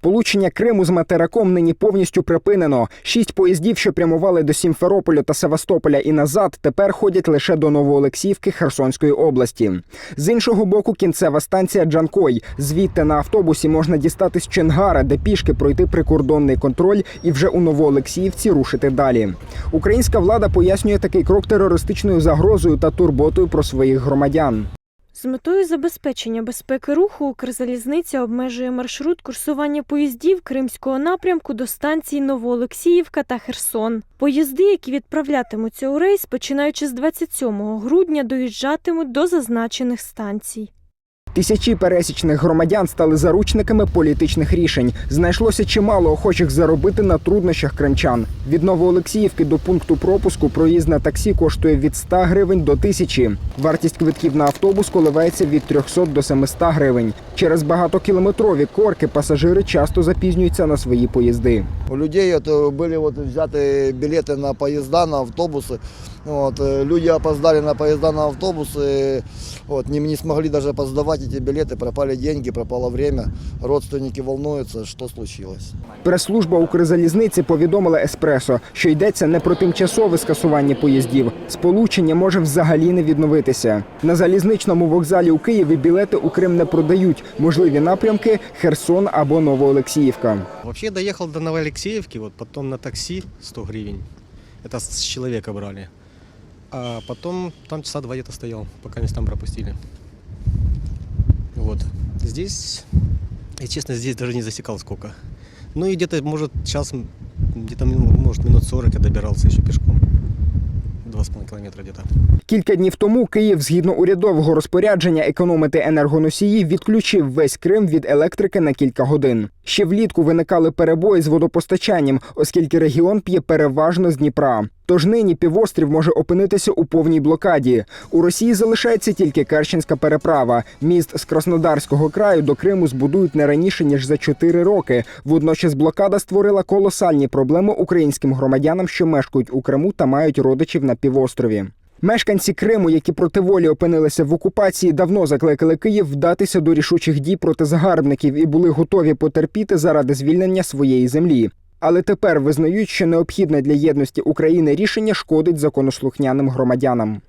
Сполучення Криму з материком нині повністю припинено. Шість поїздів, що прямували до Сімферополя та Севастополя і назад, тепер ходять лише до Новоолексіївки Херсонської області. З іншого боку, кінцева станція Джанкой. Звідти на автобусі можна дістатись Ченгара, де пішки пройти прикордонний контроль і вже у Новоолексіївці рушити далі. Українська влада пояснює такий крок терористичною загрозою та турботою про своїх громадян. З метою забезпечення безпеки руху Укрзалізниця обмежує маршрут курсування поїздів Кримського напрямку до станцій Новоолексіївка та Херсон. Поїзди, які відправлятимуться у рейс, починаючи з 27 грудня, доїжджатимуть до зазначених станцій. Тисячі пересічних громадян стали заручниками політичних рішень. Знайшлося чимало охочих заробити на труднощах кримчан. Від Новоолексіївки до пункту пропуску проїзд на таксі коштує від 100 гривень до 1000. Вартість квитків на автобус коливається від 300 до 700 гривень. Через багатокілометрові корки пасажири часто запізнюються на свої поїзди. У людей от, э, были вот взяты билеты на поезда, на автобусы. Вот, э, люди опоздали на поезда, на автобусы, вот, не, не смогли даже поздавать эти билеты, пропали деньги, пропало время. Родственники волнуются, что случилось. Прес-служба Укрзалізниці повідомила Еспресо, що йдеться не про тимчасове скасування поїздів. Сполучення може взагалі не відновитися. На залізничному вокзалі у Києві білети у Крим не продають. Можливі напрямки Херсон або Новоолексіївка. Вообще я доехал до Новоалексеевки, вот потом на такси 100 гривен. Это с человека брали. А потом там часа два где-то стоял, пока меня там пропустили. Вот. Здесь, я честно, здесь даже не засекал сколько. Ну и где-то, может, час, где-то, может, минут 40 я добирался еще пешком. Два с половиной где-то. Кілька днів тому Київ, згідно урядового розпорядження економити енергоносії, відключив весь Крим від електрики на кілька годин. Ще влітку виникали перебої з водопостачанням, оскільки регіон п'є переважно з Дніпра. Тож нині півострів може опинитися у повній блокаді. У Росії залишається тільки Керченська переправа. Міст з Краснодарського краю до Криму збудують не раніше ніж за чотири роки. Водночас блокада створила колосальні проблеми українським громадянам, що мешкають у Криму та мають родичів на півострові. Мешканці Криму, які проти волі опинилися в окупації, давно закликали Київ вдатися до рішучих дій проти загарбників і були готові потерпіти заради звільнення своєї землі. Але тепер визнають, що необхідне для єдності України рішення шкодить законослухняним громадянам.